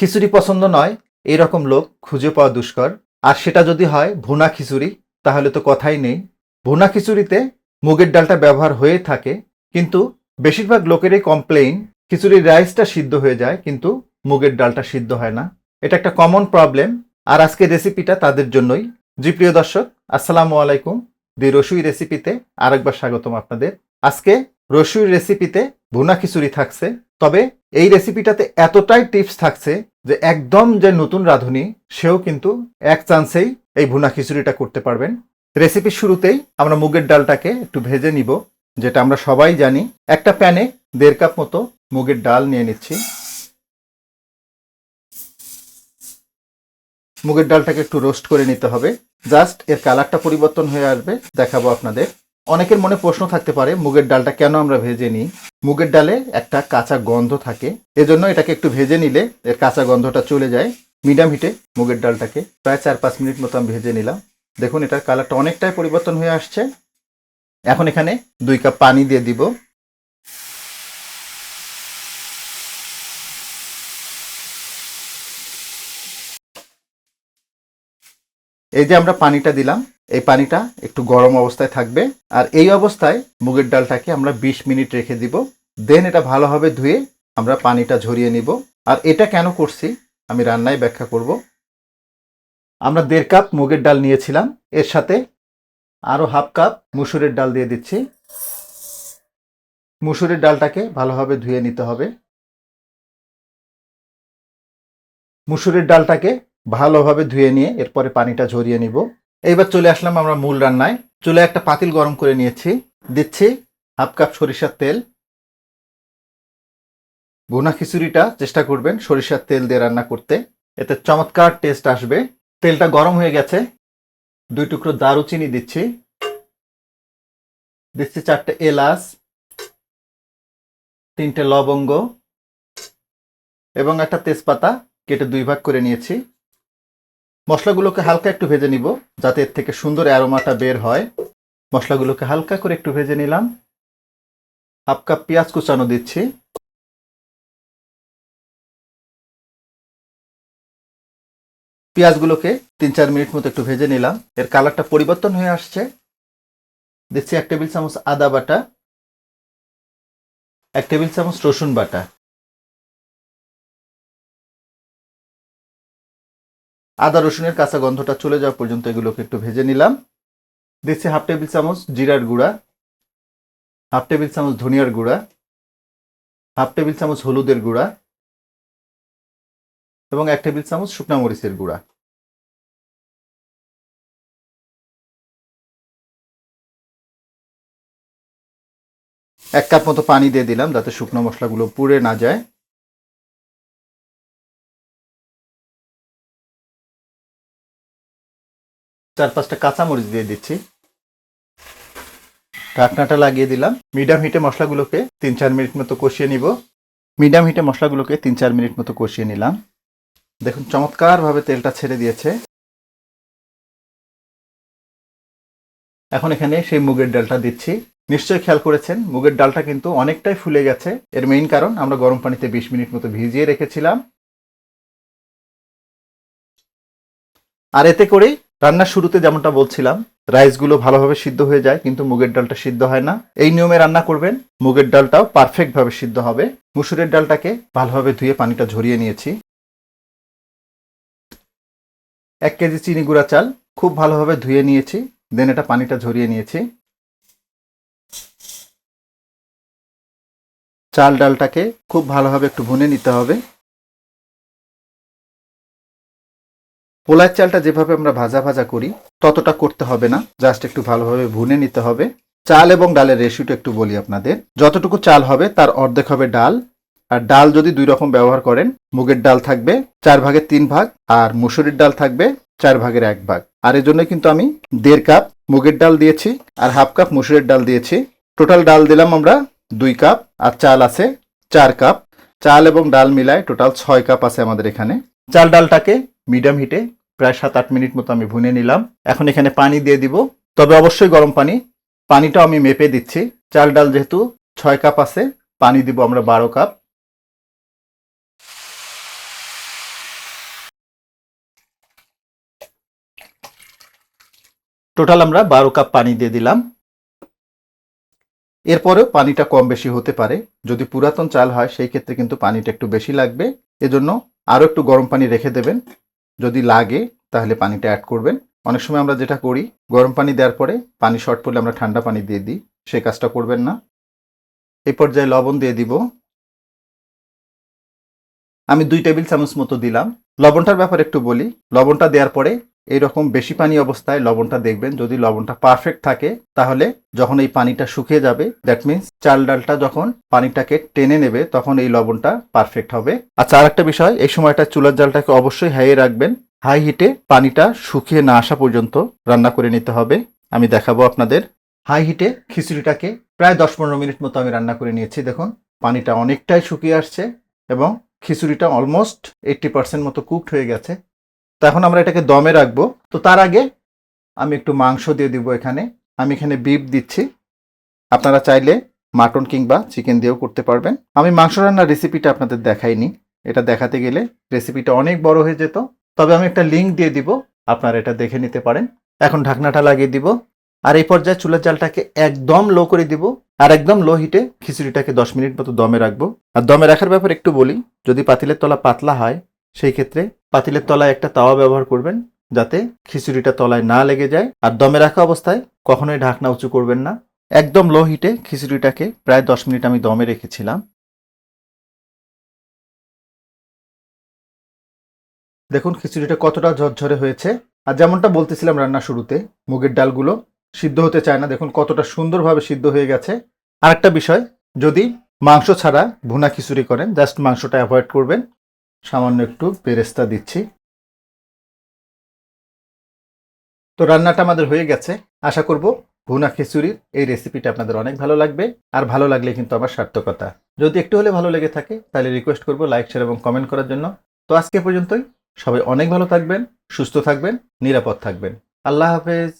খিচুড়ি পছন্দ নয় এরকম লোক খুঁজে পাওয়া দুষ্কর। আর সেটা যদি হয় ভুনা খিচুড়ি, তাহলে তো কথাই নেই। ভুনা খিচুড়িতে মুগের ডালটা ব্যবহার হয়ে থাকে, কিন্তু বেশিরভাগ লোকেরই কমপ্লেইন খিচুড়ির রাইসটা সিদ্ধ হয়ে যায়, কিন্তু মুগের ডালটা সিদ্ধ হয় না। এটা একটা কমন প্রবলেম আর আজকে রেসিপিটা তাদের জন্যই। জি, প্রিয় দর্শক, আসসালামু আলাইকুম। দি রসুই রেসিপিতে আরেকবার স্বাগতম আপনাদের। আজকে রসুই রেসিপিতে ভুনা খিচুড়ি থাকছে, তবে এই রেসিপিটাতে এতটাই টিপস থাকছে যে একদম যে নতুন রাঁধুনি, সেও কিন্তু এক চান্সেই এই ভুনা খিচুড়িটা করতে পারবেন। রেসিপির শুরুতেই আমরা মুগের ডালটাকে একটু ভেজে নিব, যেটা আমরা সবাই জানি। একটা প্যানে দেড় কাপ মতো মুগের ডাল নিয়ে নিচ্ছি। মুগের ডালটাকে একটু রোস্ট করে নিতে হবে। জাস্ট এর কালারটা পরিবর্তন হয়ে আসবে, দেখাবো আপনাদের। অনেকের মনে প্রশ্ন থাকতে পারে, মুগের ডালটা কেন আমরা ভেজে নিই? মুগের ডালে একটা কাঁচা গন্ধ থাকে, এজন্য এটাকে একটু ভেজে নিলে এর কাঁচা গন্ধটা চলে যায়। মিডিয়াম হিটে মুগের ডালটাকে প্রায় চার পাঁচ মিনিট মতো আমি ভেজে নিলাম। দেখুন, এটার কালারটা অনেকটাই পরিবর্তন হয়ে আসছে। এখন এখানে দুই কাপ পানি দিয়ে দিব। এই যে আমরা পানিটা দিলাম, এই পানিটা একটু গরম অবস্থায় থাকবে। আর এই অবস্থায় মুগের ডালটাকে আমরা ২০ মিনিট রেখে দিব। দেন এটা ভালোভাবে ধুয়ে আমরা পানিটা ঝরিয়ে নিব। আর এটা কেন করছি আমি রান্নায় ব্যাখ্যা করব। আমরা দেড় কাপ মুগের ডাল নিয়েছিলাম। এর সাথে আরও হাফ কাপ মুসুরের ডাল দিয়ে দিচ্ছি। মুসুরের ডালটাকে ভালোভাবে ধুয়ে নিতে হবে। মুসুরের ডালটাকে ভালোভাবে ধুয়ে নিয়ে এরপরে পানিটা ঝরিয়ে নিব। এইবার চলে আসলাম আমরা মূল রান্নায়। চুলে একটা পাতিল গরম করে নিয়েছি। দিচ্ছি হাফ কাপ সরিষার তেল। ভুনা খিচুড়িটা চেষ্টা করবেন সরিষার তেল দিয়ে রান্না করতে। এতে চমৎকার টেস্ট আসবে। তেলটা গরম হয়ে গেছে। দুই টুকরো দারুচিনি দিচ্ছি। দিচ্ছি চারটে এলাচ, তিনটে লবঙ্গ এবং একটা তেজপাতা কেটে দুই ভাগ করে নিয়েছি। মশলাগুলোকে হালকা একটু ভেজে নিব, যাতে এর থেকে সুন্দর অ্যারোমাটা বের হয়। মশলাগুলোকে হালকা করে একটু ভেজে নিলাম। হাফ কাপ পেঁয়াজ কুচানো দিচ্ছি। পেঁয়াজগুলোকে তিন চার মিনিট মতো একটু ভেজে নিলাম। এর কালারটা পরিবর্তন হয়ে আসছে। দিচ্ছি এক টেবিল চামচ আদা বাটা, এক টেবিল চামচ রসুন বাটা। আদা রসুনের কাঁচা গন্ধটা চলে যাওয়া পর্যন্ত এগুলোকে একটু ভেজে নিলাম। দিচ্ছি হাফ টেবিল চামচ জিরার গুঁড়া, হাফ টেবিল চামচ ধনিয়ার গুঁড়া, হাফ টেবিল চামচ হলুদের গুঁড়া এবং এক টেবিল চামচ শুকনা মরিচের গুঁড়া। এক কাপ মতো পানি দিয়ে দিলাম যাতে শুকনো মশলাগুলো পুড়ে না যায়। চার পাঁচটা কাঁচামরিচ দিয়ে দিচ্ছি। ঢাকনাটা লাগিয়ে দিলাম। মিডিয়াম হিটে মশলাগুলোকে তিন চার মিনিট মতো কষিয়ে নিব। মিডিয়াম হিটে মশলাগুলোকে তিন চার মিনিট মতো কষিয়ে নিলাম। দেখুন, চমৎকারভাবে তেলটা ছেড়ে দিয়েছে। এখন এখানে সেই মুগের ডালটা দিচ্ছি। নিশ্চয়ই খেয়াল করেছেন, মুগের ডালটা কিন্তু অনেকটাই ফুলে গেছে। এর মেইন কারণ, আমরা গরম পানিতে বিশ মিনিট মতো ভিজিয়ে রেখেছিলাম। আর এতে করেই রান্নার শুরুতে যেমনটা বলছিলাম, রাইসগুলো ভালোভাবে সিদ্ধ হয়ে যায়, কিন্তু মুগের ডালটা সিদ্ধ হয় না। এই নিয়মে রান্না করবেন। মুগের ডালটাও পারফেক্টভাবে সিদ্ধ হবে। মুসুরের ডালটাকে ভালোভাবে ধুয়ে পানিটা ঝরিয়ে নিয়েছি। এক কেজি চিনি গুঁড়া চাল খুব ভালোভাবে ধুয়ে নিয়েছি। দেন এটা পানিটা ঝরিয়ে নিয়েছি। চাল ডালটাকে খুব ভালোভাবে একটু ভুনে নিতে হবে। পোলার চালটা যেভাবে আমরা ভাজা ভাজা করি, ততটা করতে হবে না। জাস্ট একটু ভালোভাবে ভুনে নিতে হবে। চাল এবং ডালের রেশিওটা একটু বলি আপনাদের। যতটুকু চাল হবে, তার অর্ধেক হবে ডাল। আর ডাল যদি দুই রকম ব্যবহার করেন, মুগের ডাল থাকবে চার ভাগের তিন ভাগ আর মুসুরির ডাল থাকবে চার ভাগের এক ভাগ। আর এর জন্য কিন্তু আমি দেড় কাপ মুগের ডাল দিয়েছি আর হাফ কাপ মুসুরের ডাল দিয়েছি। টোটাল ডাল দিলাম আমরা দুই কাপ আর চাল আছে চার কাপ। চাল এবং ডাল মিলায় টোটাল ছয় কাপ আছে আমাদের এখানে। চাল ডালটাকে মিডিয়াম হিটে প্রায় সাত, আট মিনিট মতো আমি ভুনে নিলাম। এখন এখানে পানি দিয়ে দিব। তবে অবশ্যই গরম পানি। পানিটাও আমি মেপে দিচ্ছি। চাল ডাল যেহেতু ছয় কাপ আছে, পানি দিব আমরা বারো কাপ। টোটাল আমরা বারো কাপ পানি দিয়ে দিলাম। এরপরেও পানিটা কম বেশি হতে পারে। যদি পুরাতন চাল হয়, সেই ক্ষেত্রে কিন্তু পানিটা একটু বেশি লাগবে। এজন্য আরও একটু গরম পানি রেখে দেবেন। যদি লাগে, তাহলে পানিটা অ্যাড করবেন। অনেক সময় আমরা যেটা করি, গরম পানি দেওয়ার পরে পানি শর্ট পড়লে আমরা ঠান্ডা পানি দিয়ে দিই, সে কাজটা করবেন না। এই পর্যায়ে লবণ দিয়ে দিব। আমি দুই টেবিল চামচ মতো দিলাম। লবণটার ব্যাপারে একটু বলি। লবণটা দেওয়ার পরে এইরকম বেশি পানি অবস্থায় লবণটা দেখবেন। যদি লবণটা পারফেক্ট থাকে, তাহলে যখন এই পানিটা শুকিয়ে যাবে দ্যাট মিন্স চাল ডালটা যখন পানিটাকে টেনে নেবে, তখন এই লবণটা পারফেক্ট হবে। আচ্ছা আর একটা বিষয়, এই সময়টা চুলার জালটাকে অবশ্যই হাইয়ে রাখবেন। হাই হিটে পানিটা শুকিয়ে না আসা পর্যন্ত রান্না করে নিতে হবে। আমি দেখাবো আপনাদের। হাই হিটে খিচুড়িটাকে প্রায় দশ পনেরো মিনিট মতো আমি রান্না করে নিয়েছি। দেখুন, পানিটা অনেকটাই শুকিয়ে আসছে এবং খিচুড়িটা অলমোস্ট এইট্টি পার্সেন্ট মতো কুকড হয়ে গেছে। তো এখন আমরা এটাকে দমে রাখব। তো তার আগে আমি একটু মাংস দিয়ে দিব এখানে। আমি এখানে বিফ দিচ্ছি। আপনারা চাইলে মাটন কিংবা চিকেন দিয়েও করতে পারবেন। আমি মাংস রান্নার রেসিপিটা আপনাদের দেখাইনি। এটা দেখাতে গেলে রেসিপিটা অনেক বড় হয়ে যেত। তবে আমি একটা লিঙ্ক দিয়ে দিব। আপনারা এটা দেখে নিতে পারেন। এখন ঢাকনাটা লাগিয়ে দিব। আর এই পর্যায়ে চুলার জালটাকে একদম লো করে দিব। আর একদম লো হিটে খিচুড়িটাকে দশ মিনিট মতো দমে রাখব। আর দমে রাখার ব্যাপারে একটু বলি। যদি পাতিলের তলা পাতলা হয়, সেই ক্ষেত্রে পাতিলের তলায় একটা তাওয়া ব্যবহার করবেন যাতে খিচুড়িটা তলায় না লেগে যায়। আর দমে রাখা অবস্থায় কখনোই ঢাকনা উঁচু করবেন না। একদম লো হিটে খিচুড়িটাকে প্রায় দশ মিনিট আমি দমে রেখেছিলাম। দেখুন খিচুড়িটা কতটা ঝরঝরে হয়েছে। আর যেমনটা বলতেছিলাম রান্না শুরুতে, মুগের ডালগুলো সিদ্ধ হতে চায় না। দেখুন কতটা সুন্দরভাবে সিদ্ধ হয়ে গেছে। আর একটা বিষয়, যদি মাংস ছাড়া ভুনা খিচুড়ি করেন, জাস্ট মাংসটা অ্যাভয়েড করবেন। সামান্য একটু বেরেস্তা দিচ্ছি। তো রান্নাটা আমাদের হয়ে গেছে। আশা করব ভুনা খিচুড়ির এই রেসিপিটা আপনাদের অনেক ভালো লাগবে। আর ভালো লাগলে কিন্তু আমার সার্থকতা। যদি একটু হলে ভালো লেগে থাকে, তাহলে রিকোয়েস্ট করব লাইক শেয়ার এবং কমেন্ট করার জন্য। তো আজকে পর্যন্তই। সবাই অনেক ভালো থাকবেন, সুস্থ থাকবেন, নিরাপদ থাকবেন। আল্লাহ হাফেজ।